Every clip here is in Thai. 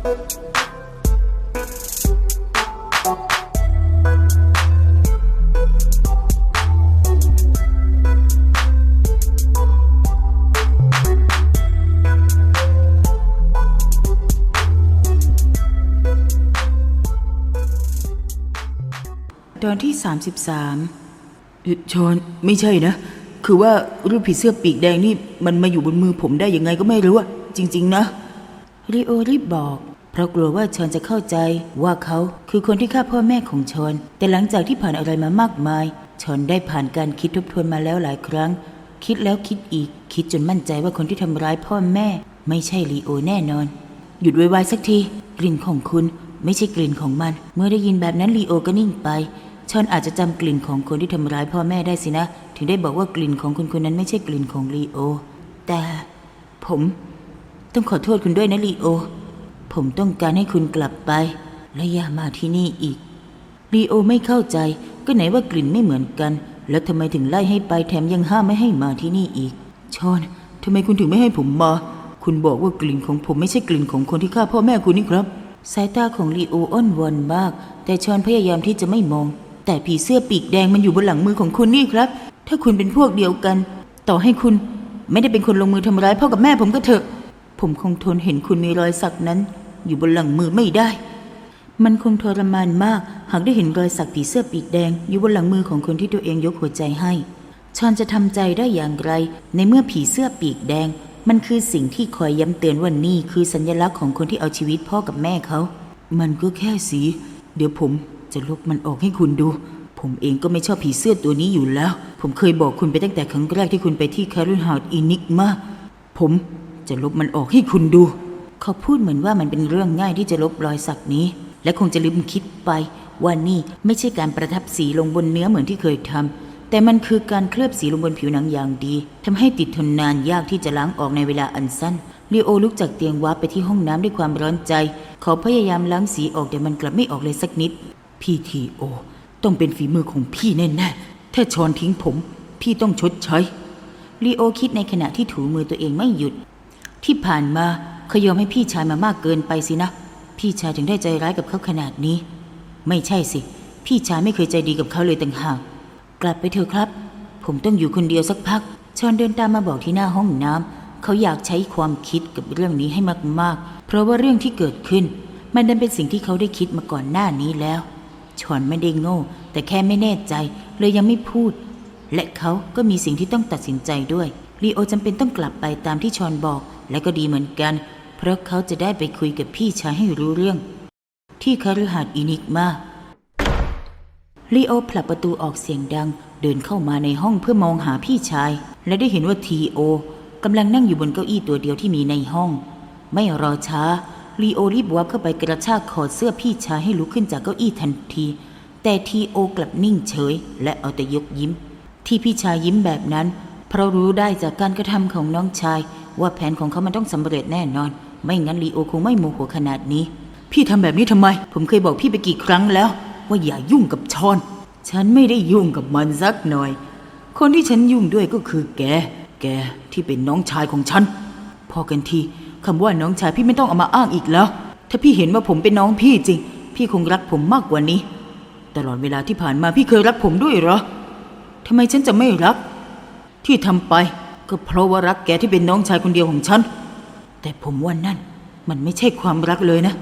ตอนที่ 33ชอนไม่ใช่นะ คือว่ารูปผีเสื้อปีกแดงนี่มันมาอยู่บนมือผมได้ยังไงก็ไม่รู้อะจริง ๆ นะริโอรีบบอก ราะกลัวว่าชอนจะเข้าใจว่าเขาคือคนที่ฆ่าพ่อแม่ของชอน แต่หลังจากที่ผ่านอะไรมามากมาย ชอนได้ผ่านการคิดทบทวนมาแล้วหลายครั้ง คิดแล้วคิดอีก คิดจนมั่นใจว่าคนที่ทำร้ายพ่อแม่ ไม่ใช่ลีโอแน่นอน หยุดไวๆสักที กลิ่นของคุณ ไม่ใช่กลิ่นของมัน เมื่อได้ยินแบบนั้นลีโอก็นิ่งไปชอนอาจจะจำกลิ่นของคนที่ทำร้ายพ่อแม่ได้สินะ ถึงได้บอกว่ากลิ่นของคนคนนั้นไม่ใช่กลิ่นของลีโอ แต่ผม ต้องขอโทษคุณด้วยนะลีโอ ผมต้องการให้คุณกลับไป และอย่ามาที่นี่อีกลีโอไม่เข้าใจก็ไหนว่ากลิ่นไม่เหมือนกัน แล้วทำไมถึงไล่ให้ไปแถมยังห้ามไม่ให้มาที่นี่อีก ชอนทำไมคุณถึงไม่ให้ผมมา คุณบอกว่ากลิ่นของผมไม่ใช่กลิ่นของคนที่ฆ่าพ่อแม่คุณนี่ครับ สายตาของลีโออ้อนวอนมาก แต่ชอนพยายามที่จะไม่มอง แต่ผีเสื้อปีกแดงมันอยู่บนหลังมือของคุณนี่ครับ ถ้าคุณเป็นพวกเดียวกัน ต่อให้คุณ ไม่ได้เป็นคนลงมือทำร้ายพ่อกับแม่ผมก็เถอะ ผมคงทนเห็นคุณมีรอยสักนั้น อยู่บนหลังมือไม่ได้ มันคงทรมานมาก หากได้เห็นรอยสักผีเสื้อปีกแดง อยู่บนหลังมือของคนที่ตัวเองยกหัวใจให้ชอนจะทำใจได้อย่างไร ในเมื่อผีเสื้อปีกแดง มันคือสิ่งที่คอยย้ำเตือนว่านี่คือสัญลักษณ์ของคนที่เอาชีวิตพ่อกับแม่เขา มันก็แค่สี เดี๋ยวผมจะลบมันออกให้คุณดู ผมเองก็ไม่ชอบผีเสื้อตัวนี้อยู่แล้ว ผมเคยบอกคุณไปตั้งแต่ครั้งแรกที่คุณไปที่คาริฮาร์ดอินิกมาผมจะลบมันออกให้คุณดู เขาพูดเหมือนว่ามันเป็นเรื่องง่ายที่จะลบรอยสักนี้ และคงจะลืมคิดไปว่านี่ไม่ใช่การประทับสีลงบนเนื้อเหมือนที่เคยทำแต่มันคือการเคลือบสีลงบนผิวหนังอย่างดีทำให้ติดทนนานยากที่จะล้างออกในเวลาอันสั้นลีโอลุกจากเตียงวับไปที่ห้องน้ำด้วยความร้อนใจ เขาพยายามล้างสีออกแต่มันกลับไม่ออกเลยสักนิดพีทีโอต้องเป็นฝีมือของพี่แน่ๆ ถ้าชอนทิ้งผม พี่ต้องชดใช้ลีโอคิดในขณะที่ถูมือตัวเองไม่หยุด ที่ผ่านมา เขายอมให้พี่ชายมามากเกินไปสินะ พี่ชายถึงได้ใจร้ายกับเขาขนาดนี้ ไม่ใช่สิ พี่ชายไม่เคยใจดีกับเขาเลยต่างหาก กลับไปเถอะครับ ผมต้องอยู่คนเดียวสักพักชอนเดินตามมาบอกที่หน้าห้องน้ำเขาอยากใช้ความคิดกับเรื่องนี้ให้มากๆ เพราะว่าเรื่องที่เกิดขึ้น มันดันเป็นสิ่งที่เขาได้คิดมาก่อนหน้านี้แล้วชอนไม่ได้โง่ แต่แค่ไม่แน่ใจเลยยังไม่พูด และเขาก็มีสิ่งที่ต้องตัดสินใจด้วยลีโอจำเป็นต้องกลับไปตามที่ชอนบอก และก็ดีเหมือนกัน เพราะเขาจะได้ไปคุยกับพี่ชายให้รู้เรื่อง ที่คฤหาสน์อินิกมาลีโอผลักประตูออกเสียงดัง เดินเข้ามาในห้องเพื่อมองหาพี่ชาย และได้เห็นว่าทีโอกำลังนั่งอยู่บนเก้าอี้ตัวเดียวที่มีในห้อง ไม่รอช้าลีโอรีบวับเข้าไปกระชากคอเสื้อพี่ชายให้ลุกขึ้นจากเก้าอี้ทันที แต่ทีโอกลับนิ่งเฉย และเอาแต่ยกยิ้ม ที่พี่ชายยิ้มแบบนั้น เพราะรู้ได้จากการกระทำของน้องชาย ว่าแผนของเขามันต้องสำเร็จแน่นอน ไม่งั้นลีโอคงไม่โมโหขนาดนี้ พี่ทำแบบนี้ทำไม ผมเคยบอกพี่ไปกี่ครั้งแล้ว ว่าอย่ายุ่งกับชอน ฉันไม่ได้ยุ่งกับมันสักหน่อย คนที่ฉันยุ่งด้วยก็คือแก แกที่เป็นน้องชายของฉัน พอกันทีคำว่าน้องชายพี่ไม่ต้องเอามาอ้างอีกแล้ว ถ้าพี่เห็นว่าผมเป็นน้องพี่จริง พี่คงรักผมมากกว่านี้ ตลอดเวลาที่ผ่านมาพี่เคยรักผมด้วยเหรอทำไมฉันจะไม่รัก ที่ทำไปก็เพราะว่ารักแกที่เป็นน้องชายคนเดียวของฉัน แต่ผมว่านั่นมันไม่ใช่ความรักเลยนะ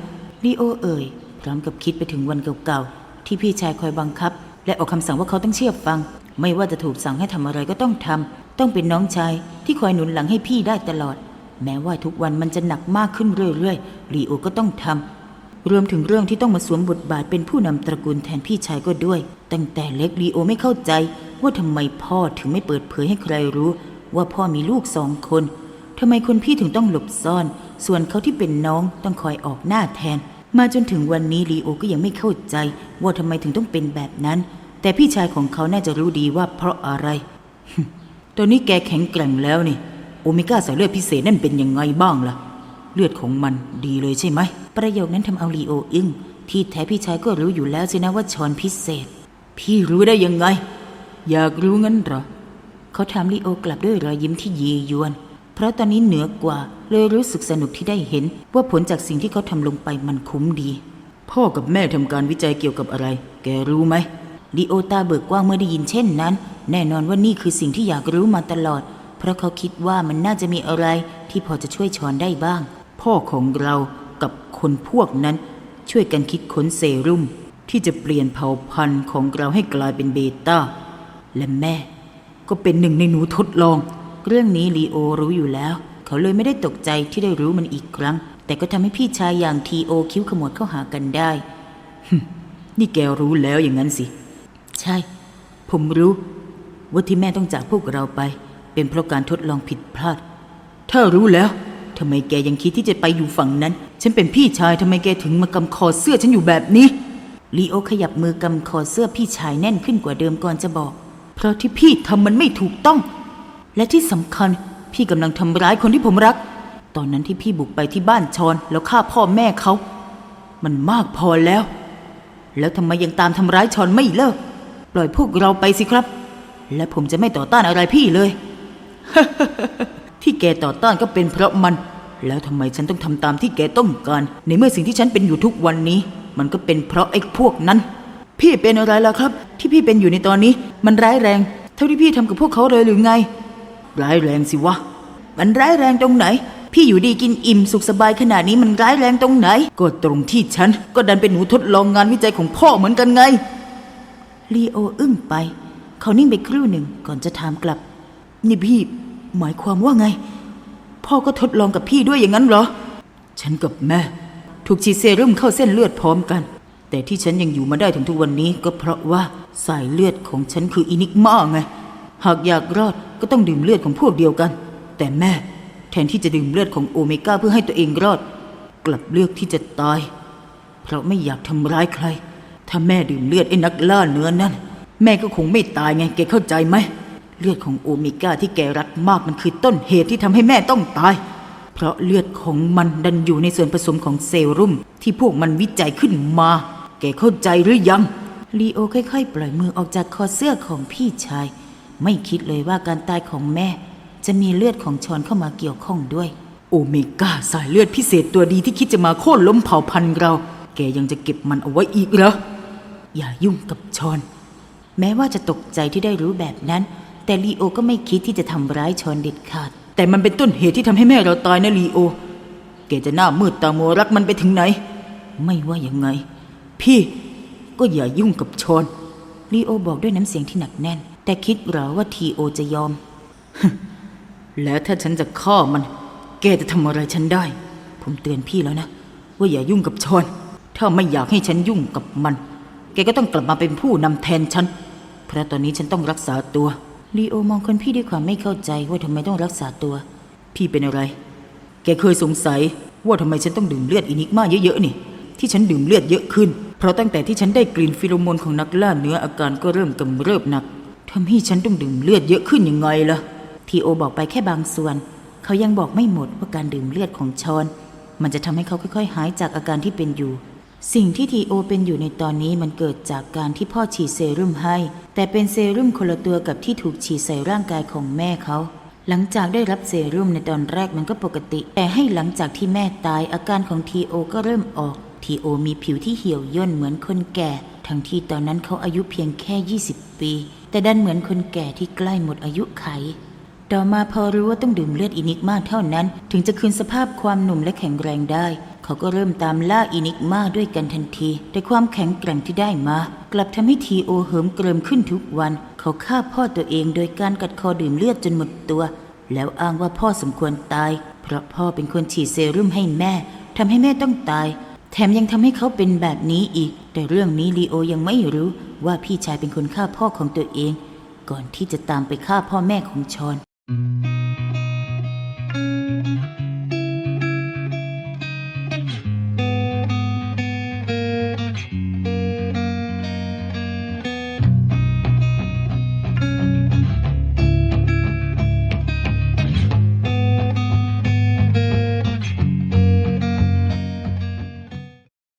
ลีโอเอ่ยพร้อมกับคิดไปถึงวันเก่าๆ ที่พี่ชายคอยบังคับ และออกคำสั่งว่าเขาต้องเชื่อฟัง ไม่ว่าจะถูกสั่งให้ทำอะไรก็ต้องทำต้องเป็นน้องชายที่คอยหนุนหลังให้พี่ได้ตลอด แม้ว่าทุกวันมันจะหนักมากขึ้นเรื่อยๆลีโอก็ต้องทำรวมถึงเรื่องที่ต้องมาสวมบทบาทเป็นผู้นำตระกูลแทนพี่ชายก็ด้วย ตั้งแต่เล็กลีโอไม่เข้าใจ ว่าทำไมพ่อถึงไม่เปิดเผยให้ใครรู้ ว่าพ่อมีลูกสองคน ทำไมคนพี่ถึงต้องหลบซ่อน ส่วนเขาที่เป็นน้องต้องคอยออกหน้าแทน มาจนถึงวันนี้ลีโอก็ยังไม่เข้าใจ ว่าทำไมถึงต้องเป็นแบบนั้น แต่พี่ชายของเขาน่าจะรู้ดีว่าเพราะอะไร ตอนนี้แกแข็งแกร่งแล้วนี่ โอเมก้าสายเลือดพิเศษนั่นเป็นยังไงบ้างล่ะ เลือดของมันดีเลยใช่ไหม ประโยคนั้นทำเอาลีโออึ้ง ที่แท้พี่ชายก็รู้อยู่แล้วสินะว่าชอนพิเศษ พี่รู้ได้ยังไง อยากรู้งั้นเหรอ เขาถามลีโอกลับด้วยรอยยิ้มที่ยียวน เพราะตอนนี้เหนือกว่าเลยรู้สึกสนุกที่ได้เห็น ว่าผลจากสิ่งที่เขาทำลงไปมันคุ้มดี พ่อกับแม่ทำการวิจัยเกี่ยวกับอะไร แกรู้ไหมลีโอตาเบิกกว้างเมื่อได้ยินเช่นนั้น แน่นอนว่านี่คือสิ่งที่อยากรู้มาตลอด เพราะเขาคิดว่ามันน่าจะมีอะไรที่พอจะช่วยชอนได้บ้าง พ่อของเรากับคนพวกนั้น ช่วยกันคิดค้นเซรุ่ม ที่จะเปลี่ยนเผ่าพันธุ์ของเราให้กลายเป็นเบต้าและแม่ ก็เป็นหนึ่งในหนูทดลอง เรื่องนี้ลีโอรู้อยู่แล้ว เขาเลยไม่ได้ตกใจที่ได้รู้มันอีกครั้ง แต่ก็ทำให้พี่ชายอย่างทีโอคิ้วขมวดเข้าหากันได้นี่แกรู้แล้วอย่างนั้นสิ ใช่ ผมรู้ ว่าที่แม่ต้องจากพวกเราไป เป็นเพราะการทดลองผิดพลาด ถ้ารู้แล้วทำไมแกยังคิดที่จะไปอยู่ฝั่งนั้น ฉันเป็นพี่ชายทำไมแกถึงมากำคอเสื้อฉันอยู่แบบนี้ลีโอขยับมือกำคอเสื้อพี่ชายแน่นขึ้นกว่าเดิมก่อนจะบอก เพราะที่พี่ทำมันไม่ถูกต้อง และที่สำคัญพี่กำลังทำร้ายคนที่ผมรัก ตอนนั้นที่พี่บุกไปที่บ้านชอนแล้วฆ่าพ่อแม่เขา มันมากพอแล้ว แล้วทำไมยังตามทำร้ายชอนไม่เลิก ปล่อยพวกเราไปสิครับ และผมจะไม่ต่อต้านอะไรพี่เลย ที่แกต่อต้านก็เป็นเพราะมัน แล้วทำไมฉันต้องทำตามที่แกต้องการ ในเมื่อสิ่งที่ฉันเป็นอยู่ทุกวันนี้ มันก็เป็นเพราะไอ้พวกนั้น พี่เป็นอะไรล่ะครับ ที่พี่เป็นอยู่ในตอนนี้ มันร้ายแรง เท่าที่พี่ทำกับพวกเขาเลยหรือไง ร้ายแรงสิวะ มันร้ายแรงตรงไหน พี่อยู่ดีกินอิ่มสุขสบายขนาดนี้มันร้ายแรงตรงไหน ก็ตรงที่ฉัน ก็ดันเป็นหนูทดลองงานวิจัยของพ่อเหมือนกันไง ลีโออึ้งไป เขานิ่งไปครู่หนึ่งก่อนจะถามกลับ นี่พี่ หมายความว่าไง พ่อก็ทดลองกับพี่ด้วยอย่างนั้นเหรอ ฉันกับแม่ ถูกฉีดเซรุ่มเข้าเส้นเลือดพร้อมกัน แต่ที่ฉันยังอยู่มาได้ถึงทุกวันนี้ก็เพราะว่าสายเลือดของฉันคืออินิกมาไง หากอยากรอดก็ต้องดื่มเลือดของพวกเดียวกัน แต่แม่แทนที่จะดื่มเลือดของโอเมก้าเพื่อให้ตัวเองรอด กลับเลือกที่จะตาย เพราะไม่อยากทำร้ายใคร ถ้าแม่ดื่มเลือดไอ้นักล่าเนื้อนั่นแม่ก็คงไม่ตายไงแกเข้าใจไหมเลือดของโอเมก้าที่แกรักมากมันคือต้นเหตุที่ทำให้แม่ต้องตาย เพราะเลือดของมันดันอยู่ในส่วนผสมของเซรุ่มที่พวกมันวิจัยขึ้นมา แกเข้าใจหรือยังลีโอค่อยๆ ปล่อยมือออกจากคอเสื้อของพี่ชาย ไม่คิดเลยว่าการตายของแม่ จะมีเลือดของชอนเข้ามาเกี่ยวข้องด้วย โอเมก้าสายเลือดพิเศษตัวดีที่คิดจะมาโค่นล้มเผ่าพันธุ์เรา แกยังจะเก็บมันเอาไว้อีกเหรอ อย่ายุ่งกับชอน แม้ว่าจะตกใจที่ได้รู้แบบนั้น แต่ลีโอก็ไม่คิดที่จะทำร้ายชอนเด็ดขาด แต่มันเป็นต้นเหตุที่ทำให้แม่เราตายนะลีโอ แกจะหน้ามืดตามัวรักมันไปถึงไหน ไม่ว่ายังไง พี่ก็อย่ายุ่งกับชอนลีโอบอกด้วยน้ำเสียงที่หนักแน่น แต่คิดเหรอว่าทีโอจะยอม แล้วถ้าฉันจะฆ่ามัน แกจะทำอะไรฉันได้ ผมเตือนพี่แล้วนะ ว่าอย่ายุ่งกับชอน ถ้าไม่อยากให้ฉันยุ่งกับมัน แกก็ต้องกลับมาเป็นผู้นำแทนฉัน เพราะตอนนี้ฉันต้องรักษาตัว ลีโอมองคนพี่ด้วยความไม่เข้าใจว่าทำไมต้องรักษาตัว พี่เป็นอะไร แกเคยสงสัยว่าทำไมฉันต้องดื่มเลือดอินิกมาเยอะๆนี่ ที่ฉันดื่มเลือดเยอะขึ้น เพราะตั้งแต่ที่ฉันได้กลิ่นฟิโรโมนของนักล่าเนื้ออาการก็เริ่มกำเริบหนัก ทำให้ฉันต้องดื่มเลือดเยอะขึ้นยังไงล่ะ ทีโอบอกไปแค่บางส่วน เขายังบอกไม่หมดว่าการดื่มเลือดของชอน มันจะทำให้เขาค่อยๆ หายจากอาการที่เป็นอยู่ สิ่งที่ทีโอเป็นอยู่ในตอนนี้มันเกิดจากการที่พ่อฉีดเซรุ่มให้ แต่เป็นเซรุ่มคนละตัวกับที่ถูกฉีดใส่ร่างกายของแม่เขา หลังจากได้รับเซรุ่มในตอนแรกมันก็ปกติ แต่ให้หลังจากที่แม่ตายอาการของทีโอก็เริ่มออก ทีโอมีผิวที่เหี่ยวย่นเหมือนคนแก่ ทั้งที่ตอนนั้นเขาอายุเพียงแค่ 20 ปี แต่ดันเหมือนคนแก่ที่ใกล้หมดอายุไข ต่อมาพอรู้ว่าต้องดื่มเลือดอินิกมาเท่านั้น ถึงจะคืนสภาพความหนุ่มและแข็งแรงได้ เขาก็เริ่มตามล่าอินิกมาด้วยกันทันที แต่ความแข็งแกร่งที่ได้มา กลับทำให้ทีโอเหิมเกริมขึ้นทุกวัน เขาฆ่าพ่อตัวเองโดยการกัดคอดื่มเลือดจนหมดตัว แล้วอ้างว่าพ่อสมควรตาย เพราะพ่อเป็นคนฉีดเซรุ่มให้แม่ทำให้แม่ต้องตาย แถมยังทำให้เขาเป็นแบบนี้อีก แต่เรื่องนี้ลีโอยังไม่รู้ว่าพี่ชายเป็นคนฆ่าพ่อของตัวเอง ก่อนที่จะตามไปฆ่าพ่อแม่ของชอน